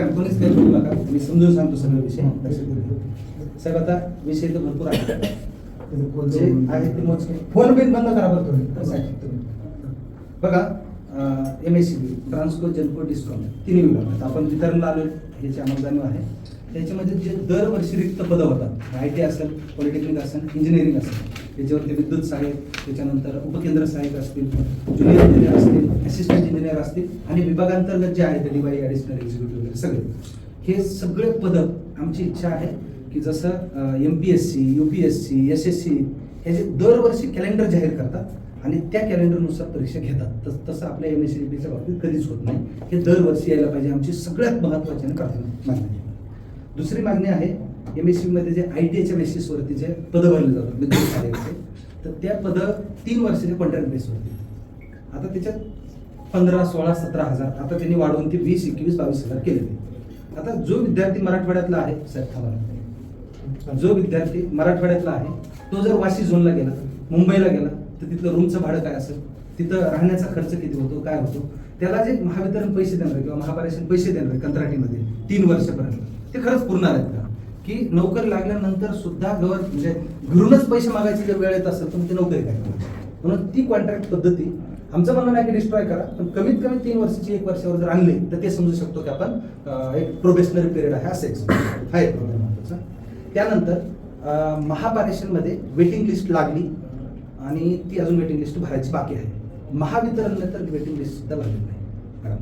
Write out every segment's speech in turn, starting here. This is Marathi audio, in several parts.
ना कोणीच काही बोलू नका. मी समजून सांगतो सगळे विषय. लक्षात. साहेब आता विषय तर भरपूर आहे. जे आहे ते मोजके. फोन बिन बंद करा बरं तुम्ही. तुम्ही. बघा M S C B Transco Genco discom तिन्ही विभागात. आपण वितरणला आलो याची आम्हाला जाणीव आहे त्याच्यामध्ये जे दरवर्षी रिक्त पदं होतात. आय टी असेल पॉलिटेक्निक असेल इंजिनिअरिंग असेल. त्याच्यावरती विद्युत सहाय्यक त्याच्यानंतर उपकेंद्र सहाय्यक असतील ज्युनियर इंजिनियर असतील असिस्टंट इंजिनियर असतील आणि विभागांतर्गत जे आहे ते ॲडिशनल एक्झिक्युटिव्ह वगैरे सगळे. हे सगळे पदं आमची इच्छा आहे की जसं M P S C U P S C S S C हे जे दरवर्षी कॅलेंडर जाहीर करतात आणि त्या कॅलेंडरनुसार परीक्षा घेतात. तस तसं आपल्या एम एस सी पीच्या बाबतीत कधीच होत नाही. हे दरवर्षी यायला पाहिजे आमची सगळ्यात महत्त्वाची आणि प्राथमिक मागणी. दुसरी मागणी आहे एम एस सीमध्ये जे आय टी आयच्या बेसिसवरती जे पदं भरले जातात विद्युत कार्याचे तर त्या पदं तीन वर्षाच्या कॉन्ट्रॅक्ट बेसवरती आता त्याच्यात पंधरा सोळा सतरा हजार आता त्यांनी वाढवून ते वीस एकवीस बावीस हजार केले आता जो विद्यार्थी मराठवाड्यातला आहे साहेब जो विद्यार्थी मराठवाड्यातला आहे तो जर वाशी झोनला गेला मुंबईला गेला तर तिथलं रूमचं भाडं काय असेल? तिथं राहण्याचा खर्च किती होतो? काय होतो? त्याला जे महावितरण पैसे देणार किंवा महापारेषण पैसे देणार कंत्राटीमध्ये तीन वर्षपर्यंत ते खरंच पुरणार आहेत का? की नोकरी लागल्यानंतर सुद्धा गवर म्हणजे घरूनच पैसे मागायची जर वेळ येत असेल तर ती नोकरी काय म्हणून ती कॉन्ट्रॅक्ट पद्धती आमचं म्हणणं नाही की डिस्ट्रॉय करा पण कमीत कमी तीन वर्षाची एक वर्षावर जर आणली तर ते समजू शकतो की आपण एक प्रोबेशनरी पिरियड आहे असं एक हा एक प्रॉब्लेम महत्त्वाचा त्यानंतर महापारेशनमध्ये वेटिंग लिस्ट लागली आणि ती अजून वेटिंग लिस्ट भरायची बाकी आहे. महावितरणला तर वेटिंग लिस्ट सुद्धा लागली नाही.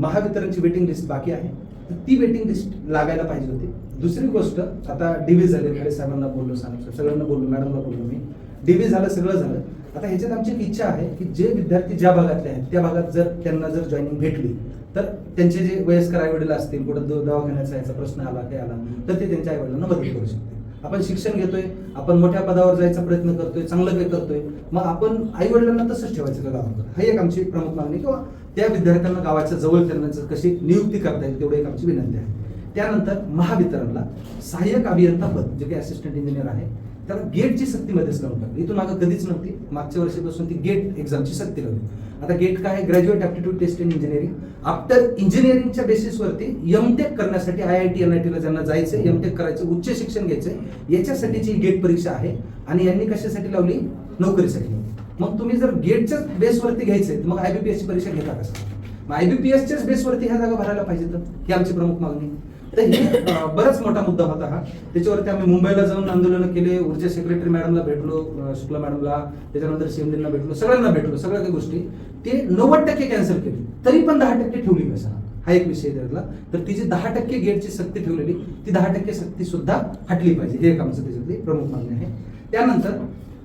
महावितरणची वेटिंग लिस्ट बाकी आहे. तर ती वेटिंग लिस्ट लागायला पाहिजे होती. दुसरी गोष्ट आता डीव्ही झाले खाडे साहेबांना बोललो साहेब सगळ्यांना बोललो मॅडमला बोललो मी. डीव्ही झालं सगळं झालं. आता ह्याच्यात आमची एक इच्छा आहे की जे विद्यार्थी ज्या भागातले आहेत त्या भागात जर त्यांना जर जॉईनिंग भेटली तर त्यांचे जे वयस्कर आईवडील असतील कुठं दवाखान्याचा याचा प्रश्न आला काय आला तर ते त्यांच्या आईवडिलांना मदत करू शकते आपण शिक्षण घेतोय आपण मोठ्या पदावर जायचा प्रयत्न करतोय चांगलं काही करतोय मग आपण आई वडिलांना तसंच ठेवायचं का गावाकडे? हा एक आमची प्रमुख मागणी किंवा त्या विद्यार्थ्यांना गावाच्या जवळ करण्याचं कशी नियुक्ती करता येईल तेवढी एक आमची विनंती आहे. त्यानंतर महावितरणला सहाय्यक अभियंता पद जे काही असिस्टंट इंजिनियर आहे त्याला गेटची सक्तीमध्येच लावून टाकली. इथून मागं कधीच नव्हती. मागच्या वर्षीपासून ती गेट एक्झामची सक्ती लावली. आता गेट काय आहे? Graduate aptitude test in engineering after इंजिनिअरिंगच्या बेसिसवरती एमटेक करण्यासाठी I I T N I टीला ज्यांना जायचं एमटेक करायचं उच्च शिक्षण घ्यायचं याच्यासाठीची गेट परीक्षा आहे. आणि यांनी कशासाठी लावली? नोकरीसाठी लावली. मग तुम्ही जर गेटच्याच बेसवरती घ्यायचे तर मग आयबीपीएसची परीक्षा घेता कसं मग आयबीपीएसच्याच बेसवरती ह्या जागा भरायला पाहिजे तर? ही आमची प्रमुख मागणी. तर हे बराच मोठा मुद्दा होता हा. त्याच्यावरती आम्ही मुंबईला जाऊन आंदोलन केले ऊर्जा सेक्रेटरी मॅडमला भेटलो शुक्ला मॅडमला त्याच्यानंतर शिमडेंना भेटलो सगळ्यांना भेटलो सगळ्या काही गोष्टी. ते नव्वद टक्के कॅन्सल केली. तरी पण दहा टक्के ठेवली कशा हा एक विषय त्यातला. तर ती जी दहा टक्के गेटची सक्ती ठेवलेली ती दहा टक्के सक्ती सुद्धा हटली पाहिजे. हे एक आमचं त्याच्यातली प्रमुख मागणी आहे. त्यानंतर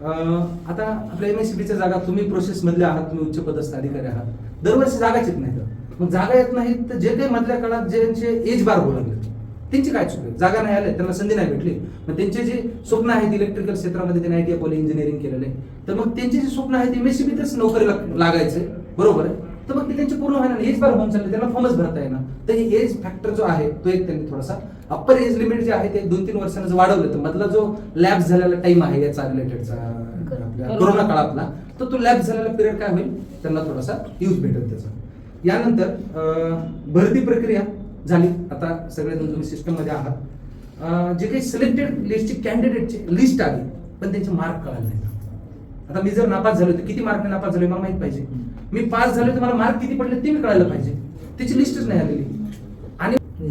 आता आपल्या एम एस जागा तुम्ही प्रोसेस मधल्या आहात तुम्ही उच्च पदस्थ अधिकारी आहात. दरवर्षी जागाच येत नाही मग जागा येत नाहीत तर जे काही मधल्या काळात ज्यांचे एज बार होऊ लागले त्यांची काय चुक आहे? जागा नाही आल्या त्यांना संधी नाही भेटली. मग त्यांचे जे स्वप्न आहेत इलेक्ट्रिकल क्षेत्रामध्ये त्यांनी आयटीआय पॉली इंजिनिअरिंग केलेलं. आहे तर मग त्यांचे जे स्वप्न आहेत एम एस सी नोकरी लाग- बरोबर आहे? तर मग ते त्यांचे पूर्ण व्हायला एज बार होऊन चालले त्यांना फॉर्मच भरता येणार. तर हे एज फॅक्टर जो आहे तो एक त्यांनी थोडासा अप्पर एज लिमिट जे आहे ते दोन तीन वर्षांचं जर वाढवलं तर मधला जो लॅब झालेला टाइम आहे याचा रिलेटेडचा कोरोना काळातला तर तो लॅब झालेला पिरियड काय होईल? त्यांना थोडासा यूज भेटेल त्याचा. यानंतर भरती प्रक्रिया झाली. आता सगळेजण तुम्ही सिस्टममध्ये आहात. जे काही सिलेक्टेड लिस्टची कॅन्डिडेटची लिस्ट आली पण त्यांचे मार्क कळाले नाही आता मी जर नापास झालो तर किती मार्कने नापास झालो मला माहीत पाहिजे. मी पास झालो तर मला मार्क किती पडले ते मी कळायला पाहिजे. त्याची लिस्टच नाही आलेली.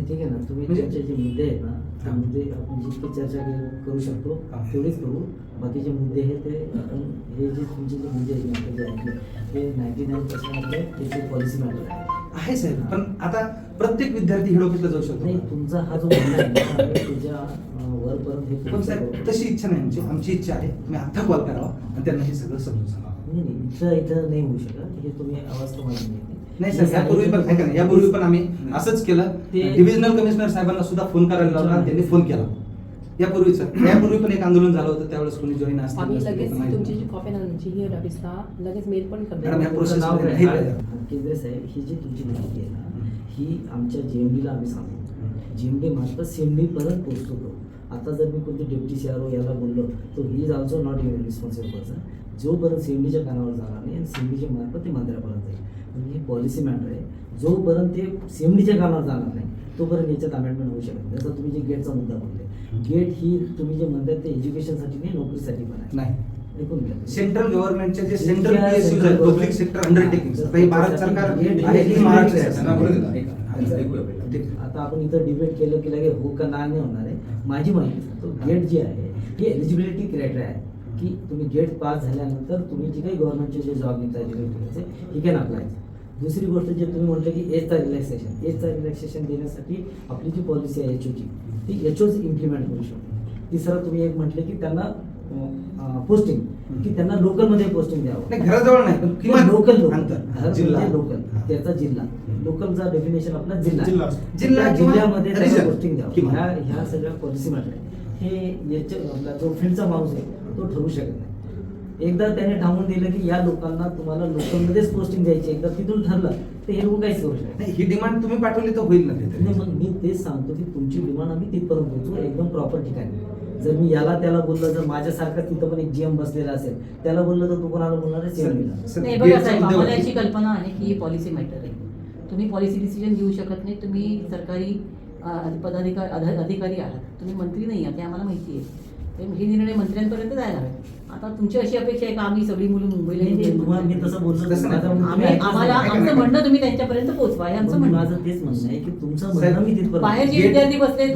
ठीक आहे ना तुम्ही म्हणजे- तुमचे जे मुद्दे आहेत ना त्या हा. मुद्दे आपण जितकी चर्चा करू शकतो हा. तेवढेच करू. बाकीचे मुद्दे हे ते आपण हे जे तुमचे जे मुद्दे आहेत ना, जे ऐकले ते नाईन्टी नाईन पर्सेंट आपले त्याची पॉलिसी मॅटर आहे. आहे साहेब पण आता प्रत्येक विद्यार्थी हेड ऑफिसला जाऊ नाही शकतो तुमचा हा जो मुद्दा आहे ना, आम्ही अं, वरपर्यंत हे पण साहेब. तशी इच्छा नाही आमची. आमची इच्छा आहे मी आता कॉल करावा आणि त्यांना हे सगळं समजून सांगावं नाही नाही इथं इथं नाही होऊ शकत. हे तुम्ही आवाज माझी नाही. नाही सर यापूर्वी पण ऐका ना यापूर्वी पण आम्ही असंच केलं. डिव्हिजनल कमिशनर साहेबांना सुद्धा फोन करायला लावला आणि त्यांनी फोन केला. यापूर्वीच यापूर्वी पण एक आंदोलन झालं होतं त्यावेळेस कोणी जॉईन असतील आम्ही लगेच तुमची. जी कॉपी आणायची ही ऑफिसला लगेच मेल पण करतो मॅडम, या हा, केंद्रे साहेब ही जी तुमची माहिती आहे ना ही आमच्या जेएमडीला आम्ही सांगतो. जेएमडी मार्फत सीएमडी पर्यंत पोहोचतो. आता जर मी कोणते डेप्टी सी आर ओ याला बोललो तो he is also not your responsible person जोपर्यंत सीएमडीच्या कानावर जाणार नाही आणि सीएमडीच्या मार्फत ते मंत्र्यापर्यंत जाईल. म्हणजे ही पॉलिसी मॅटर आहे. जोपर्यंत ते सीएमडीच्या कानावर जाणार नाही तोपर्यंत याच्यात अमेंडमेंट होऊ शकत नाही. जसं तुम्ही जे गेटचा मुद्दा बोलले गेट ही तुम्ही जे म्हणतात ते एज्युकेशनसाठी नाही नोकरीसाठी पण आहे. नाही. सेंट्रल गव्हर्नमेंटचे जे सेंट्रल पीएसयू आहेत पब्लिक सेक्टर अंडरटेकिंग हा, आता भारत सरकार आहे हे की महाराष्ट्र. आता आपण इथं डिबेट केलं की लगे हो का नाही होणार आहे. माझी माहिती सांगतो गेट जे आहे ही एलिजिबिलिटी क्रायटेरिया आहे की तुम्ही गेट पास झाल्यानंतर तुम्ही जे काही गव्हर्नमेंटचे जे जॉब निघतात एलिजिबिलिटीचे ही कॅन अप्लाय दुसरी गोष्ट जे तुम्ही म्हटलं की एजचा रिलॅक्सेशन एजचा रिलॅक्सेशन देण्यासाठी आपली जी पॉलिसी आहे एचओची ती एचओच इम्प्लिमेंट करू शकतो. तिसरं तुम्ही एक म्हटलं की त्यांना पोस्टिंग की त्यांना लोकलमध्ये पोस्टिंग द्यावं. नाही घराजवळ नाही पण किंवा लोकल अंतर. जिल्हा. लोकल त्याचा जिल्हा. लोकलचा डेफिनेशन आपला जिल्हा. जिल्हा. जिल्ह्यामध्ये. पोस्टिंग द्यावं. ह्या ह्या सगळ्या पॉलिसी मध्ये हे याच्या आपला जो फील्डचा माणूस आहे तो ठरवू शकत नाही. एकदा त्याने ठामून दिलं की या लोकांना तुम्हाला लोकलमध्येच पोस्टिंग द्यायची एकदा तिथून ठरलं तर हे लोक काहीच करू शकत नाही. ही डिमांड तुम्ही पाठवली तर होईल ना मग मी तेच सांगतो की तुमची डिमांड आम्ही तिथपर्यंत पोहोचू एकदम प्रॉपर ठिकाणी. जर मी याला त्याला बोललं जर माझ्यासारखं तिथं पण एक जीएम बसलेला असेल त्याला बोललं तर तू कोणाला बोलणार नाही बघा साहेब आम्हाला कल्पना आहे की ही पॉलिसी मॅटर आहे. तुम्ही पॉलिसी डिसिजन घेऊ शकत नाही तुम्ही सरकारी पदाधिकारी अध- अधिकारी आहात. तुम्ही मंत्री नाही आहात हे आम्हाला माहिती आहे. हे निर्णय मंत्र्यांपर्यंत जायला हवे. आता तुमची अशी अपेक्षा आहे का आम्ही सगळी मुलं मुंबईला मी तसं म्हणणं आम्ही आम्हाला. आमचं म्हणणं तुम्ही त्यांच्यापर्यंत पोहोचवा हे आमचं म्हणणं. माझं आहे. तेच म्हणणं आहे की तुमचं साहेब, म्हणणं मी तिथपर्यंत बाहेर जे गेट- विद्यार्थी बसले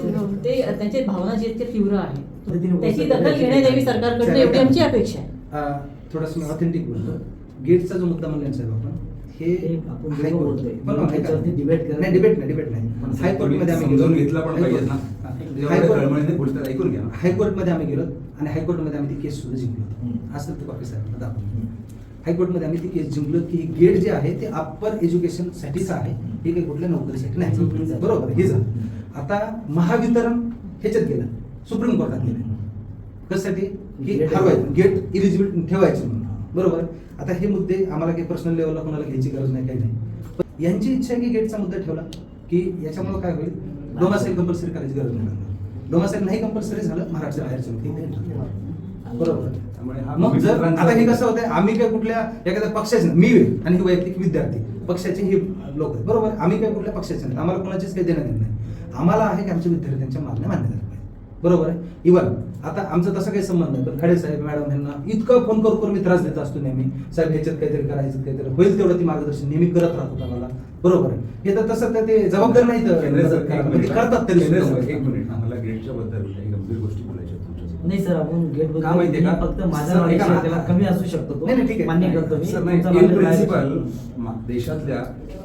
ते त्यांचे भावना जी आहेत तीव्र आहे त्याची. दखल घेण्यात यावी सरकारकडनं एवढी आमची अपेक्षा आहे. थोडंसं मी ऑथेंटिक बोलतो. गेटचा जो मुद्दा म्हणला साहेब आपण हे आपण करत नाही डिबेट नाही डिबेट नाही. हायकोर्टमध्ये आम्ही समजून गेलो. घेतलं पण पाहिजे ना. हायकोर्ट- बोलतात ऐकून घ्या. हायकोर्टमध्ये आम्ही गेलो आणि हायकोर्टमध्ये आम्ही ती केस सुद्धा जिंकलो. असं ते कॉपी साहेब दाखवून हायकोर्टमध्ये आम्ही ती केस जिंकलो की गेट जे आहे ते अप्पर एज्युकेशन साठीच आहे हे काही कुठल्या नोकरीसाठी. नाही. बरोबर हे झालं. आता महावितरण ह्याच्यात गेलं. सुप्रीम कोर्टात गेलं. कशासाठी? गेट इलिजिबल ठेवायचे म्हणून. बरोबर? आता हे मुद्दे आम्हाला काही पर्सनल लेवलला कोणाला घ्यायची गरज नाही काही नाही. पण यांची इच्छा आहे की गेटचा मुद्दा ठेवला? की याच्यामुळे काय होईल? डोमासाईल कंपल्सरी करायची गरज नाही डोमासाईल नाही कंपल्सरी झालं महाराष्ट्र बाहेरचे लोक. बरोबर. हा मग जर आता हे कसं होतंय आम्ही काय कुठल्या एखाद्या पक्षाचे. मी आणि हे वैयक्तिक विद्यार्थी पक्षाचे हे लोक आहेत बरोबर? आम्ही काय कुठल्या पक्षाचे नाही. आम्हाला कोणाचीच काही देणं घेणं नाही. आम्हाला आहे की आमच्या विद्यार्थ्यांच्या मागण्या मान्य झाल्या पाहिजे. बरोबर? आहे इवन आता आमचा तसा काही संबंध नाही पण खडे साहेब मॅडम यांना इतकं फोन करू करून मी त्रास देत असतो नेहमी. साहेब ह्याच्यात काहीतरी करायचं काहीतरी होईल तेवढं ती मार्गदर्शन नेहमी करत राहतो आम्हाला. बरोबर आहे हे तर तसं तर ते जबाबदार नाही तर केंद्र सरकार- ते मिनिट. करतात तरी केंद्र सुद्धा सरकार- एक. मिनिट आम्हाला ग्रेडच्या बद्दल काही गंभीर गोष्टी बोलायच्या. नाही सर आपण गेट का माहितीये का? फक्त माझा कमी असू शकतो तो. नाही, नाही, ठीक आहे. मान्य करतो मी मा- देशातल्या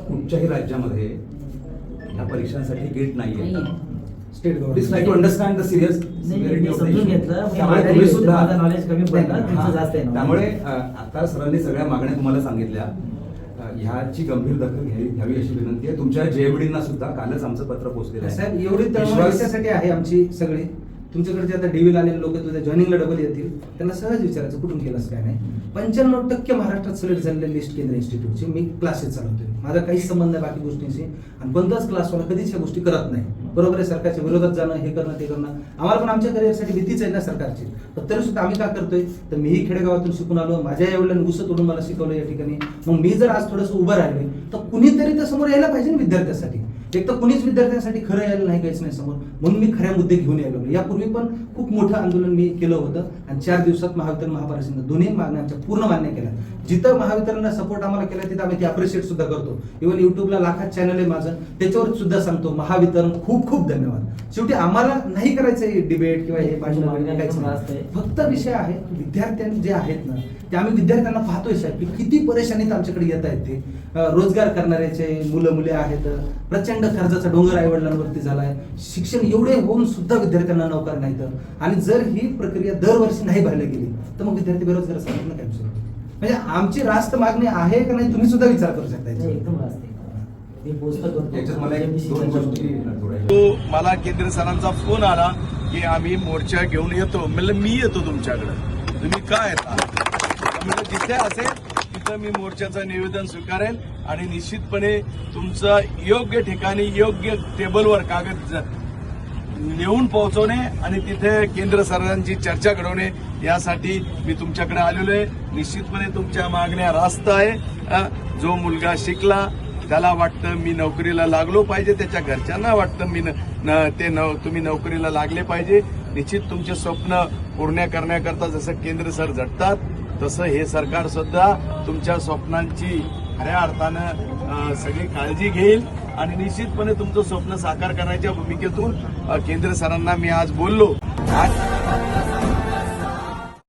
कुठच्याही राज्यामध्ये ह्या परीक्षांसाठी गेट नाहीये नाहीये. State please government try to understand the serious नाही, नाही, मी समजून घेतलं. मी त्यामुळे माझ्या तुम्ही इथे सुद्धा माझं knowledge कमी पडलं, नाही, तुमचं हा. जास्त आहे. त्यामुळे आता सरांनी सगळ्या मागण्या तुम्हाला सांगितल्या ह्याची गंभीर दखल घ्यावी घ्यावी अशी विनंती आहे. तुमच्या जेएवडींना सुद्धा कालच आमचं पत्र पोहोचलेलं आहे. साहेब एवढी विश्वास- आहे आमची सगळी? तुमच्याकडे आता डीव्हीला आलेले लोक तुझ्या जॉईनिंगला डबल येतील त्यांना सहज विचारायचं कुठून केलंस काय नाही. पंच्याण्णव टक्के महाराष्ट्रात सिलेक्ट झालेले लिस्ट केंद्र इन्स्टिट्यूटचे मी क्लासेस चालवतोय. माझा काहीच संबंध नाही बाकी गोष्टींशी. आणि कोणताच क्लासवाला कधीच ह्या गोष्टी करत नाही. बरोबर आहे सरकारच्या विरोधात जाणं हे करणं ते करणं. आम्हाला पण आमच्या करिअरसाठी भीतीच आहे ना सरकारची. पण तरी सुद्धा आम्ही काय करतोय? तर मीही खेडेगावातून शिकून आलो. माझ्या एवढ्या ऊस तोडून मला शिकवलं या ठिकाणी. मग मी जर आज थोडंसं उभं राहिलोय तर कुणीतरी तर समोर यायला पाहिजे ना विद्यार्थ्यासाठी. एक तर कुणीच विद्यार्थ्यांसाठी खरं यायला नाही काहीच नाही समोर. म्हणून मी खऱ्या मुद्दे घेऊन यायला लागलो. यापूर्वी पण खूप मोठं आंदोलन मी केलं होतं. आणि चार दिवसात महावितरण महापालिकेनं दोन्ही मागण्या आमच्या पूर्ण मान्य केल्या. जिथं महावितरणनं सपोर्ट आम्हाला केला तिथं आम्ही ते अप्रिशिएट सुद्धा करतो. इव्हन युट्यूबला लाखात चॅनल आहे माझं. त्याच्यावर सुद्धा सांगतो. महावितरण खूप खूप धन्यवाद. शेवटी आम्हाला नाही करायचं डिबेट किंवा हे नाही. फक्त विषय आहे विद्यार्थ्यांनी जे आहेत ना ते आम्ही विद्यार्थ्यांना पाहतोय साहेब की किती परेशानीत आमच्याकडे येत आहेत ते. रोजगार करणाऱ्याचे मुलं मुले आहेत प्रचंड खर्चाचा डोंगर आई वडिलांवरती झालाय. शिक्षण एवढे होऊन सुद्धा विद्यार्थ्यांना नोकर नाहीत. आणि जर ही प्रक्रिया दरवर्षी नाही भरली गेली तर मग विद्यार्थी बेरोजगार असतात ना काय? म्हणजे आमची रास्त मागणी आहे का नाही तुम्ही सुद्धा विचार करू शकता नाही, याच्यावर. एकदम रास्त आहे. मी पोस्ट करतो. याच्यात मला केंद्र सरांचा फोन आला की आम्ही मोर्चा घेऊन येतो. म्हणलं मी येतो तुमच्याकडे. तुम्ही काय येता? जिथे असेल तिथं मी मोर्चाचं निवेदन स्वीकारेल आणि निश्चितपणे तुमचं योग्य ठिकाणी योग्य टेबलवर कागद नेऊन पोहोचवणे आणि तिथे केंद्र सरकारांची चर्चा घडवणे यासाठी मी तुमच्याकडे आलेलो आहे. निश्चितपणे तुमच्या मागण्या रास्त आहे. जो मुलगा शिकला त्याला वाटतं मी नोकरीला लागलो पाहिजे त्याच्या घरच्यांना वाटतं मी न, ते न तुम्ही नोकरीला लागले पाहिजे. निश्चित तुमचे स्वप्न पूर्ण करण्याकरता जसं केंद्र सर झटतात तसं हे सरकार सुद्धा तुमच्या स्वप्नांची खऱ्या अर्थानं सगळी काळजी घेईल आणि निश्चितपणे तुमचं स्वप्न साकार करण्याच्या भूमिकेतून केंद्र सरांना मी आज बोललो.